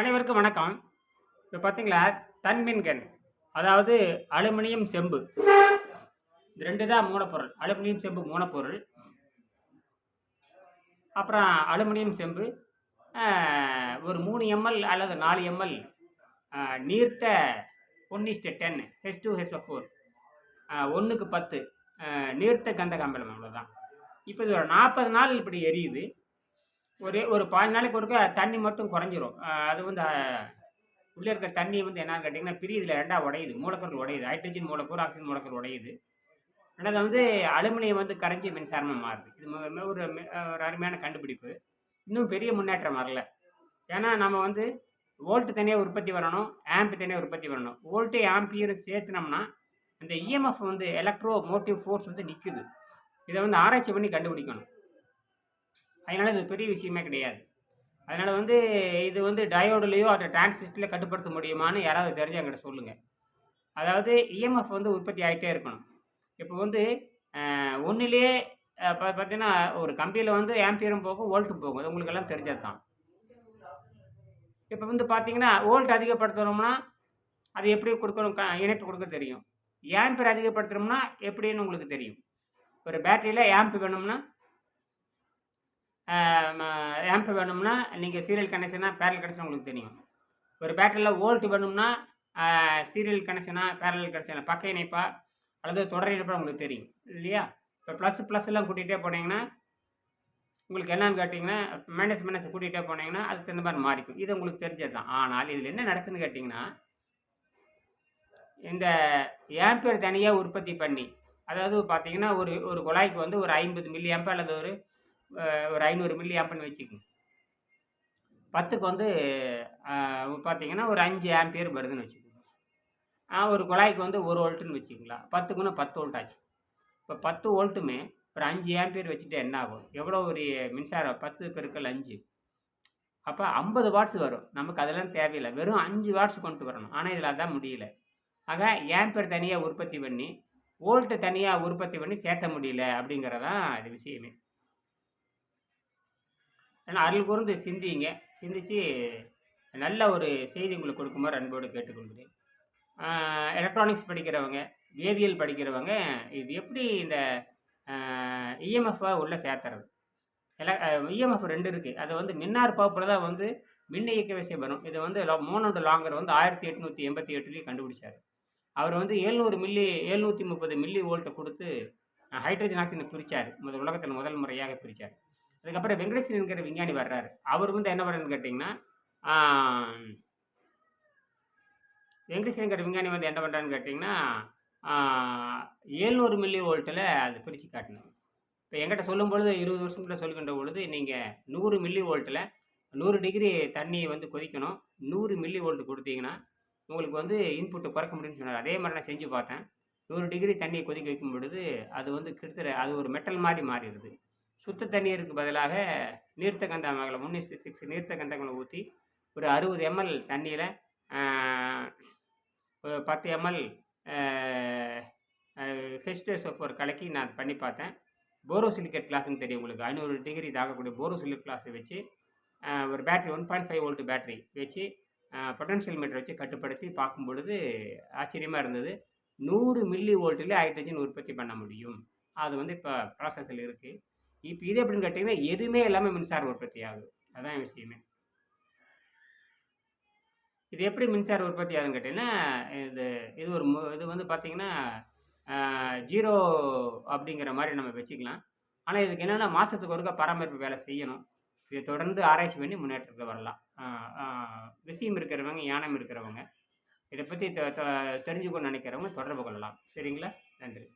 அனைவருக்கும் வணக்கம். இப்போ பார்த்தீங்களா தன்மின்கன் அதாவது அலுமினியம் செம்பு. இது ரெண்டு தான் மூலப்பொருள். அலுமினியம் செம்பு மூலப்பொருள். அப்புறம் அலுமினியம் செம்பு ஒரு மூணு எம்எல் அல்லது நாலு எம்எல் நீர்த்த one is to ten H two H four ஒன்றுக்கு பத்து நீர்த்த கந்தக அமிலம் அவ்வளோதான் இப்போ இது ஒரு நாற்பது நாள் இப்படி எரியுது. ஒரு ஒரு பாஞ்சு நாளைக்கு ஒருக்க தண்ணி மட்டும் குறைஞ்சிரும். அது வந்து உள்ளே இருக்க தண்ணி வந்து என்னன்னு கேட்டிங்கன்னா பிரியுதுல ரெண்டாக உடையுது. மூலக்கூறு உடையுது. ஹைட்ரஜன் மூலக்கூறு ஆக்சிஜன் மூலக்கூறு உடையுது. ரெண்டாவது வந்து அலுமினியம் வந்து கரைஞ்சி மின்சாரமாக மாறுது. இது ஒரு ஒரு அருமையான கண்டுபிடிப்பு. இன்னும் பெரிய முன்னேற்றம் வரல. ஏன்னா நம்ம வந்து வோல்ட்டு தனியாக உற்பத்தி வரணும் ஆம்ப் தனியாக உற்பத்தி வரணும் வோல்ட்டு ஆம்பியரும் சேர்த்துனோம்னா அந்த இஎம்எஃப் வந்து எலக்ட்ரோ மோட்டிவ் ஃபோர்ஸ் வந்து நிற்குது இதை வந்து ஆராய்ச்சி பண்ணி கண்டுபிடிக்கணும். அதனால் இது பெரிய விஷயமே கிடையாது. அதனால் வந்து இது வந்து டயோடுலேயோ அல்ல டிரான்சிஸ்டர்லையோ கட்டுப்படுத்த முடியுமான்னு யாராவது தெரிஞ்சு என்கிட்ட சொல்லுங்கள் அதாவது இஎம்எஃப் வந்து உற்பத்தி ஆகிட்டே இருக்கணும். இப்போ வந்து ஒன்றுலேயே பார்த்தீங்கன்னா ஒரு கம்பியில் வந்து ஆம்பியரும் போகும் வோல்ட்டும் போகும். அது உங்களுக்கு எல்லாம் தெரிஞ்சது தான் இப்போ வந்து பார்த்தீங்கன்னா வோல்ட் அதிகப்படுத்தணும்னா அது எப்படி கொடுக்கணும் க இணைப்பு கொடுக்க தெரியும். ஆம்பியர் அதிகப்படுத்தணும்னா எப்படின்னு உங்களுக்கு தெரியும். ஒரு பேட்டரியில் ஆம்ப் வேணும்னா ஆம்ப் வேணும்னா நீங்கள் சீரியல் கனெக்ஷனாக பேரல் கனெக்ஷன் உங்களுக்கு தெரியும். ஒரு பேட்டரியில் வோல்ட் வேணும்னா சீரியல் கனெக்ஷனாக பேரல் கனெக்ஷனாக பக்க இணைப்பா அல்லது தொடர் இணைப்பாக உங்களுக்கு தெரியும். இல்லையா? இப்போ ப்ளஸ் ப்ளஸ் எல்லாம் கூட்டிகிட்டே போனீங்கன்னா உங்களுக்கு என்னன்னு கேட்டிங்கன்னா மைனஸ் மைனஸ் கூட்டிகிட்டே போனீங்கன்னா அதுக்கு தகுந்த மாதிரி மாறிக்கும். இது உங்களுக்கு தெரிஞ்சது தான் ஆனால் இதில் என்ன நடக்குதுன்னு கேட்டிங்கன்னா இந்த ஏம்பியர் தனியாக உற்பத்தி பண்ணி அதாவது பார்த்தீங்கன்னா ஒரு ஒரு குழாய்க்கு வந்து ஒரு ஐம்பது மில்லி ஆம்பர் அல்லது ஒரு ஒரு ஐநூறு மில்லி ஆம்பர்னு வச்சுக்கோங்க. பத்துக்கு வந்து பார்த்தீங்கன்னா ஒரு அஞ்சு ஆம்பியர் வருதுன்னு வச்சுக்கோங்க. ஒரு குழாய்க்கு வந்து ஒரு வோல்ட்டுன்னு வச்சுக்கலாம். பத்துக்குன்னா பத்து வோல்ட் ஆச்சு. இப்போ பத்து வோல்ட்டுமே ஒரு அஞ்சு ஆம்பியர் வச்சுட்டு என்ன ஆகும்? எவ்வளோ ஒரு மின்சாரம் பத்து பெருக்கள் அஞ்சு. அப்போ ஐம்பது வாட்ஸ் வரும். நமக்கு அதெல்லாம் தேவையில்லை. வெறும் அஞ்சு வாட்ஸ் கொண்டு வரணும். ஆனால் இதில் அதான் முடியல. ஆக ஏம்பியர் தனியாக உற்பத்தி பண்ணி வோல்ட்டு தனியாக உற்பத்தி பண்ணி சேர்த்த முடியல அப்படிங்கிறதான் இது விஷயமே. ஆனால் அருள் கூர்ந்து சிந்திங்க. சிந்திச்சு நல்ல ஒரு செய்தி உங்களுக்கு கொடுக்குமாறு அன்போடு கேட்டுக்கொள்கிறேன். எலக்ட்ரானிக்ஸ் படிக்கிறவங்க வேதியியல் படிக்கிறவங்க இது எப்படி இந்த இஎம்எஃப்பை உள்ளே சேர்த்துறது? எல இஎம்எஃப் ரெண்டு இருக்குது அது வந்து மின்னார் பகுப்பில் தான் வந்து மின் இயக்க விசை வரும் இது வந்து மோனோண்டு லாங்கர் வந்து ஆயிரத்தி எட்நூற்றி எண்பத்தி எட்டுலேயும் கண்டுபிடிச்சார். அவர் வந்து எழுநூறு மில்லி எழுநூற்றி முப்பது மில்லி வோல்ட்டை கொடுத்து ஹைட்ரஜன் ஆக்சிஜனை பிரித்தார் முதல் உலகத்தில் முதல் முறையாக பிரித்தார் அதுக்கப்புறம் வெங்கடேசன் என்கிற விஞ்ஞானி வர்றாரு. அவர் வந்து என்ன பண்ணுறதுன்னு கேட்டிங்கன்னா வெங்கடேசன் என்கிற விஞ்ஞானி வந்து என்ன பண்ணுறான்னு கேட்டிங்கன்னா எழுநூறு மில்லி வோல்ட்டில் அது பிரித்து காட்டினார். இப்போ என்கிட்ட சொல்லும் பொழுது இருபது வருஷம் கூட சொல்கின்ற பொழுது நீங்கள் நூறு மில்லி வோல்ட்டில் நூறு டிகிரி தண்ணியை வந்து கொதிக்கணும். நூறு மில்லி வோல்ட் கொடுத்தீங்கன்னா உங்களுக்கு வந்து இன்புட்டை குறைக்க முடியும்னு சொன்னார். அதே மாதிரி நான் செஞ்சு பார்த்தேன். நூறு டிகிரி தண்ணியை கொதிக்க வைக்கும் பொழுது அது வந்து கிட்டத்தட்ட அது ஒரு மெட்டல் மாதிரி மாறிடுது. சுத்த தண்ணீருக்கு பதிலாக நீர்த்த கந்தாமங்களை ஒன் இஸ்டு சிக்ஸ் நீர்த்த கந்தங்களை ஊற்றி ஒரு அறுபது எம்எல் தண்ணியில் ஒரு பத்து எம்எல் ஹெச்டேஸ் ஒரு கலக்கி நான் பண்ணி பார்த்தேன். போரோசிலிகேட் கிளாஸ்னு தெரியும் உங்களுக்கு. ஐநூறு டிகிரி தாக்கக்கூடிய போரோசிலிக் கிளாஸை வச்சு ஒரு battery one point five volt battery வச்சு பொட்டன்ஷியல் மீட்டர் வச்சு கட்டுப்படுத்தி பார்க்கும் பொழுது ஆச்சரியமாக இருந்தது. நூறு மில்லி வோல்ட்டில் ஹைட்ரஜன் உற்பத்தி பண்ண முடியும். அது வந்து இப்போ ப்ராசஸில் இருக்குது இப்போ இது எப்படின்னு கேட்டிங்கன்னா எதுவுமே எல்லாமே மின்சார உற்பத்தி ஆகுது. அதான் விஷயமே. இது எப்படி மின்சார உற்பத்தி ஆகுதுன்னு கேட்டிங்கன்னா இது இது ஒரு மு இது வந்து பார்த்திங்கன்னா ஜீரோ அப்படிங்கிற மாதிரி நம்ம வச்சுக்கலாம். ஆனால் இதுக்கு என்னென்னா மாதத்துக்கு ஒருக்கா பராமரிப்பு வேலை செய்யணும். இதை தொடர்ந்து ஆராய்ச்சி பண்ணி முன்னேற்றத்தில் வரலாம். விஷயம் இருக்கிறவங்க யானம் இருக்கிறவங்க இதை பற்றி தெரிஞ்சுக்கணும்னு நினைக்கிறவங்க தொடர்பு கொள்ளலாம். சரிங்களா? நன்றி.